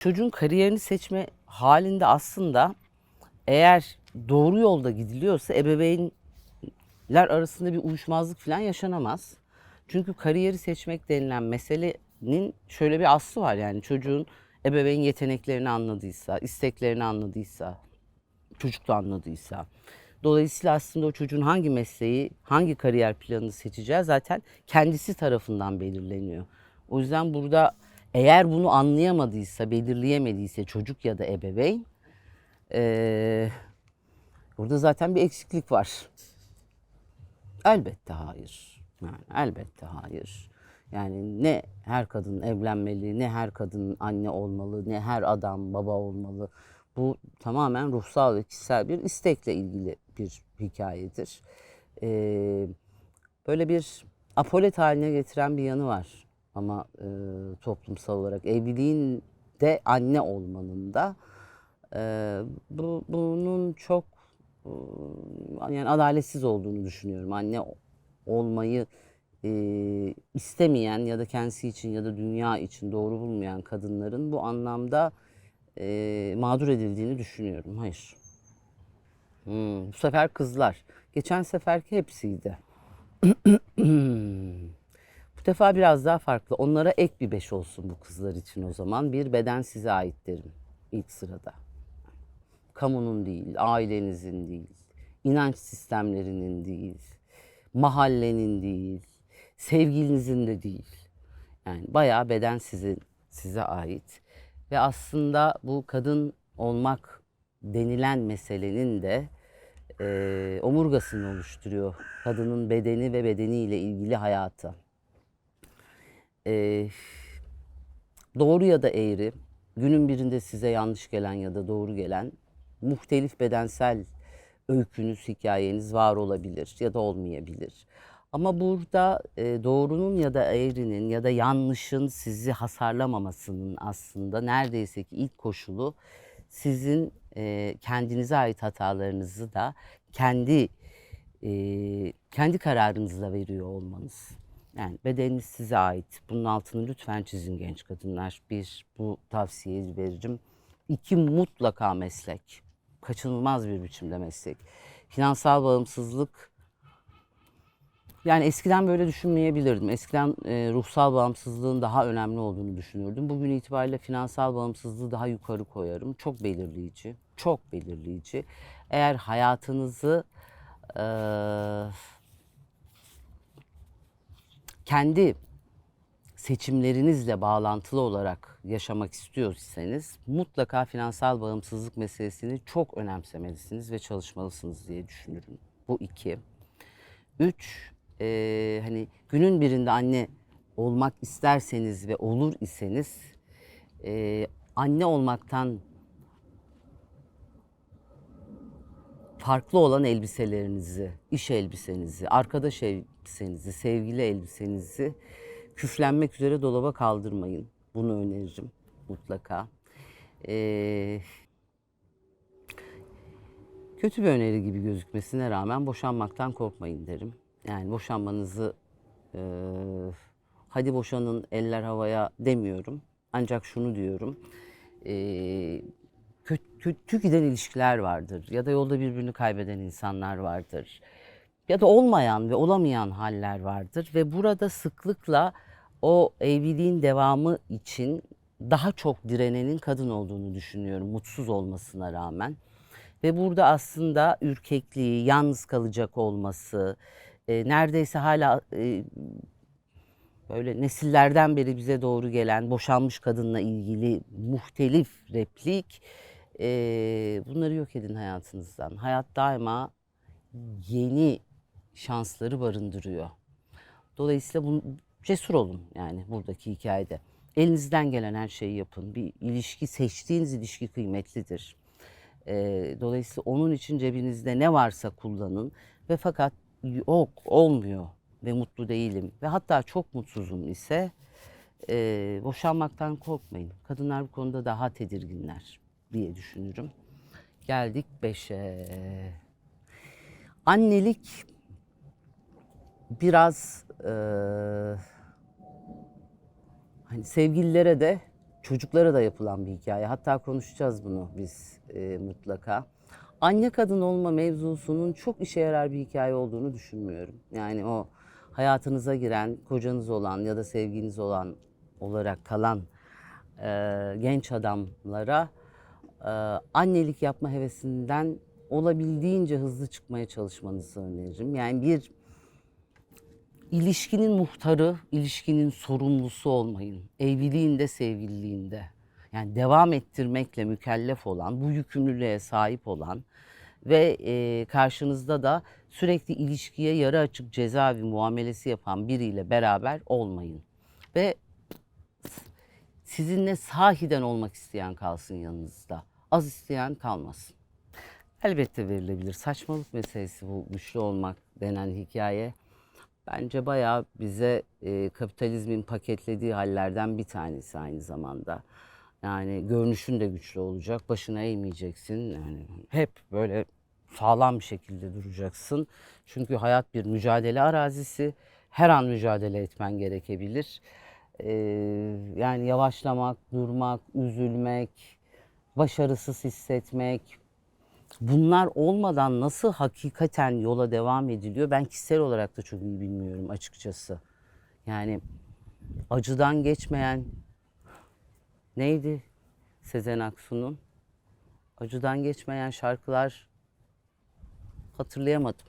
Çocuğun kariyerini seçme halinde aslında eğer doğru yolda gidiliyorsa ebeveynler arasında bir uyuşmazlık falan yaşanamaz. Çünkü kariyeri seçmek denilen meselenin şöyle bir aslı var yani çocuğun ebeveyn yeteneklerini anladıysa, isteklerini anladıysa, çocuk da anladıysa. Dolayısıyla aslında o çocuğun hangi mesleği, hangi kariyer planını seçeceği zaten kendisi tarafından belirleniyor. O yüzden burada eğer bunu anlayamadıysa, belirleyemediyse çocuk ya da ebeveyn, eee burada zaten bir eksiklik var. Elbette hayır. Yani elbette hayır. Yani ne her kadın evlenmeli, ne her kadın anne olmalı, ne her adam baba olmalı. Bu tamamen ruhsal ve kişisel bir istekle ilgili bir hikayedir. Ee, böyle bir apolet haline getiren bir yanı var. Ama e, toplumsal olarak evliliğin de anne olmanın da e, bu, bunun çok e, yani adaletsiz olduğunu düşünüyorum. Anne olmayı e, istemeyen ya da kendisi için ya da dünya için doğru bulmayan kadınların bu anlamda e, mağdur edildiğini düşünüyorum. Hayır. Hmm, bu sefer kızlar. Geçen seferki hepsiydi. Defa biraz daha farklı. Onlara ek bir beş olsun bu kızlar için o zaman. Bir beden size ait derim ilk sırada. Kamunun değil, ailenizin değil, inanç sistemlerinin değil, mahallenin değil, sevgilinizin de değil. Yani bayağı beden sizin, size ait. Ve aslında bu kadın olmak denilen meselenin de e, omurgasını oluşturuyor. Kadının bedeni ve bedeniyle ilgili hayatı. E, doğru ya da eğri, günün birinde size yanlış gelen ya da doğru gelen muhtelif bedensel öykünüz, hikayeniz var olabilir ya da olmayabilir. Ama burada e, doğrunun ya da eğrinin ya da yanlışın sizi hasarlamamasının aslında neredeyse ki ilk koşulu sizin e, kendinize ait hatalarınızı da kendi e, kendi kararınızla veriyor olmanız. Yani bedeniniz size ait. Bunun altını lütfen çizin genç kadınlar. Bir, bu tavsiyeyi veririm. İki, mutlaka meslek. Kaçınılmaz bir biçimde meslek. Finansal bağımsızlık yani eskiden böyle düşünmeyebilirdim. Eskiden e, ruhsal bağımsızlığın daha önemli olduğunu düşünürdüm. Bugün itibariyle finansal bağımsızlığı daha yukarı koyarım. Çok belirleyici, çok belirleyici. Eğer hayatınızı e, kendi seçimlerinizle bağlantılı olarak yaşamak istiyorsanız mutlaka finansal bağımsızlık meselesini çok önemsemelisiniz ve çalışmalısınız diye düşünürüm. Bu iki. Üç, e, hani günün birinde anne olmak isterseniz ve olur iseniz e, anne olmaktan farklı olan elbiselerinizi, iş elbisenizi, arkadaş elbisenizi, sevgili elbisenizi küflenmek üzere dolaba kaldırmayın. Bunu öneririm mutlaka. Ee, kötü bir öneri gibi gözükmesine rağmen boşanmaktan korkmayın derim. Yani boşanmanızı e, hadi boşanın eller havaya demiyorum. Ancak şunu diyorum. E, kötü, giden ilişkiler vardır ya da yolda birbirini kaybeden insanlar vardır. Ya da olmayan ve olamayan haller vardır ve burada sıklıkla o evliliğin devamı için daha çok direnenin kadın olduğunu düşünüyorum mutsuz olmasına rağmen. Ve burada aslında ürkekliği, yalnız kalacak olması, e, neredeyse hala e, böyle nesillerden beri bize doğru gelen boşanmış kadınla ilgili muhtelif replik e, bunları yok edin hayatınızdan. Hayat daima yeni şansları barındırıyor. Dolayısıyla bunu cesur olun yani buradaki hikayede. Elinizden gelen her şeyi yapın. Bir ilişki seçtiğiniz ilişki kıymetlidir. Ee, dolayısıyla onun için cebinizde ne varsa kullanın ve fakat yok olmuyor ve mutlu değilim ve hatta çok mutsuzum ise e, boşanmaktan korkmayın. Kadınlar bu konuda daha tedirginler diye düşünürüm. Geldik beşe. Annelik biraz e, hani sevgililere de çocuklara da yapılan bir hikaye. Hatta konuşacağız bunu biz e, mutlaka. Anne kadın olma mevzusunun çok işe yarar bir hikaye olduğunu düşünmüyorum. Yani o hayatınıza giren, kocanız olan ya da sevginiz olan olarak kalan e, genç adamlara annelik yapma hevesinden olabildiğince hızlı çıkmaya çalışmanızı öneririm. Yani bir ilişkinin muhtarı, ilişkinin sorumlusu olmayın. Evliliğinde, sevgililiğinde. Yani devam ettirmekle mükellef olan, bu yükümlülüğe sahip olan ve e, karşınızda da sürekli ilişkiye yarı açık cezaevi muamelesi yapan biriyle beraber olmayın. Ve sizinle sahiden olmak isteyen kalsın yanınızda. Az isteyen kalmasın. Elbette verilebilir. Saçmalık meselesi bu güçlü olmak denen hikaye. Bence bayağı bize e, kapitalizmin paketlediği hallerden bir tanesi aynı zamanda. Yani görünüşün de güçlü olacak, başına eğmeyeceksin. Yani hep böyle sağlam bir şekilde duracaksın. Çünkü hayat bir mücadele arazisi. Her an mücadele etmen gerekebilir. Ee, yani yavaşlamak, durmak, üzülmek, başarısız hissetmek, bunlar olmadan nasıl hakikaten yola devam ediliyor ben kişisel olarak da çok iyi bilmiyorum açıkçası. Yani acıdan geçmeyen neydi Sezen Aksu'nun? Acıdan geçmeyen şarkılar hatırlayamadım.